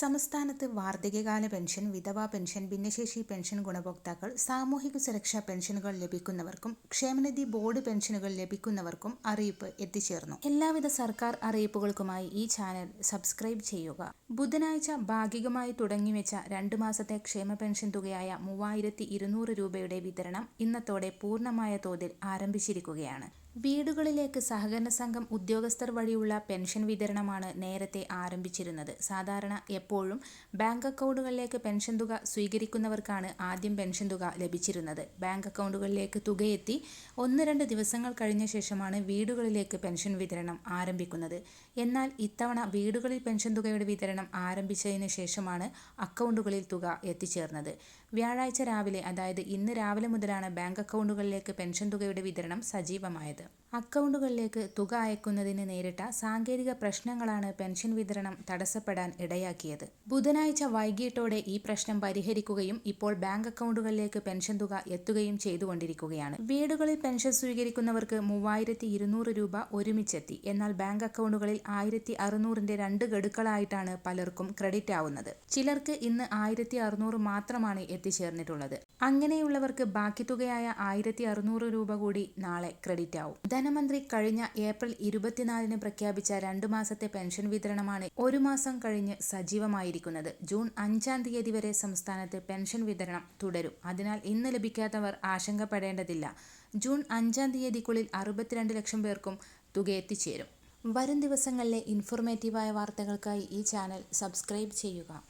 സംസ്ഥാനത്ത് വാർദ്ധക്യകാല പെൻഷൻ വിധവാ പെൻഷൻ ഭിന്നശേഷി പെൻഷൻ ഗുണഭോക്താക്കൾ സാമൂഹിക സുരക്ഷാ പെൻഷനുകൾ ലഭിക്കുന്നവർക്കും ക്ഷേമനിധി ബോർഡ് പെൻഷനുകൾ ലഭിക്കുന്നവർക്കും അറിയിപ്പ് എത്തിച്ചേർന്നു. എല്ലാവിധ സർക്കാർ അറിയിപ്പുകൾക്കുമായി ഈ ചാനൽ സബ്സ്ക്രൈബ് ചെയ്യുക. ബുധനാഴ്ച ഭാഗികമായി തുടങ്ങിവെച്ച രണ്ടു മാസത്തെ ക്ഷേമ പെൻഷൻ തുകയായ മൂവായിരത്തി രൂപയുടെ വിതരണം ഇന്നത്തോടെ പൂർണമായ തോതിൽ ആരംഭിച്ചിരിക്കുകയാണ്. വീടുകളിലേക്ക് സഹകരണ സംഘം ഉദ്യോഗസ്ഥർ വഴിയുള്ള പെൻഷൻ വിതരണമാണ് നേരത്തെ ആരംഭിച്ചിരുന്നത്. സാധാരണ എപ്പോഴും ബാങ്ക് അക്കൗണ്ടുകളിലേക്ക് പെൻഷൻ തുക സ്വീകരിക്കുന്നവർക്കാണ് ആദ്യം പെൻഷൻ തുക ലഭിച്ചിരുന്നത്. ബാങ്ക് അക്കൗണ്ടുകളിലേക്ക് തുകയെത്തി ഒന്ന് രണ്ട് ദിവസങ്ങൾ കഴിഞ്ഞ ശേഷമാണ് വീടുകളിലേക്ക് പെൻഷൻ വിതരണം ആരംഭിക്കുന്നത്. എന്നാൽ ഇത്തവണ വീടുകളിൽ പെൻഷൻ തുകയുടെ വിതരണം ആരംഭിച്ചതിന് ശേഷമാണ് അക്കൗണ്ടുകളിൽ തുക എത്തിച്ചേർന്നത്. വ്യാഴാഴ്ച രാവിലെ അതായത് ഇന്ന് രാവിലെ മുതലാണ് ബാങ്ക് അക്കൗണ്ടുകളിലേക്ക് പെൻഷൻ തുകയുടെ വിതരണം സജീവമായത്. അക്കൗണ്ടുകളിലേക്ക് തുക അയക്കുന്നതിന് നേരിട്ട സാങ്കേതിക പ്രശ്നങ്ങളാണ് പെൻഷൻ വിതരണം തടസ്സപ്പെടാൻ ഇടയാക്കിയത്. ബുധനാഴ്ച വൈകിട്ടോടെ ഈ പ്രശ്നം പരിഹരിക്കുകയും ഇപ്പോൾ ബാങ്ക് അക്കൗണ്ടുകളിലേക്ക് പെൻഷൻ തുക എത്തുകയും ചെയ്തുകൊണ്ടിരിക്കുകയാണ്. വീടുകളിൽ പെൻഷൻ സ്വീകരിക്കുന്നവർക്ക് മൂവായിരത്തി ഇരുന്നൂറ് രൂപ ഒരുമിച്ചെത്തി. എന്നാൽ ബാങ്ക് അക്കൗണ്ടുകളിൽ ആയിരത്തി അറുന്നൂറിന്റെ രണ്ട് ഗഡുക്കളായിട്ടാണ് പലർക്കും ക്രെഡിറ്റ് ആവുന്നത്. ചിലർക്ക് ഇന്ന് ആയിരത്തി അറുന്നൂറ് മാത്രമാണ് എത്തിച്ചേർന്നിട്ടുള്ളത്. അങ്ങനെയുള്ളവർക്ക് ബാക്കി തുകയായ ആയിരത്തി അറുന്നൂറ് രൂപ കൂടി നാളെ ക്രെഡിറ്റ് ആവും. ധനമന്ത്രി കഴിഞ്ഞ ഏപ്രിൽ ഇരുപത്തിനാലിന് പ്രഖ്യാപിച്ച രണ്ടു മാസത്തെ പെൻഷൻ വിതരണമാണ് ഒരു മാസം കഴിഞ്ഞ് സജീവമായിരിക്കുന്നത്. ജൂൺ അഞ്ചാം തീയതി വരെ സംസ്ഥാനത്ത് പെൻഷൻ വിതരണം തുടരും. അതിനാൽ ഇന്ന് ലഭിക്കാത്തവർ ആശങ്കപ്പെടേണ്ടതില്ല. ജൂൺ അഞ്ചാം തീയതിക്കുള്ളിൽ അറുപത്തിരണ്ട് ലക്ഷം പേർക്കും തുക എത്തിച്ചേരും. വരും ദിവസങ്ങളിലെ ഇൻഫോർമേറ്റീവായ വാർത്തകൾക്കായി ഈ ചാനൽ സബ്സ്ക്രൈബ് ചെയ്യുക.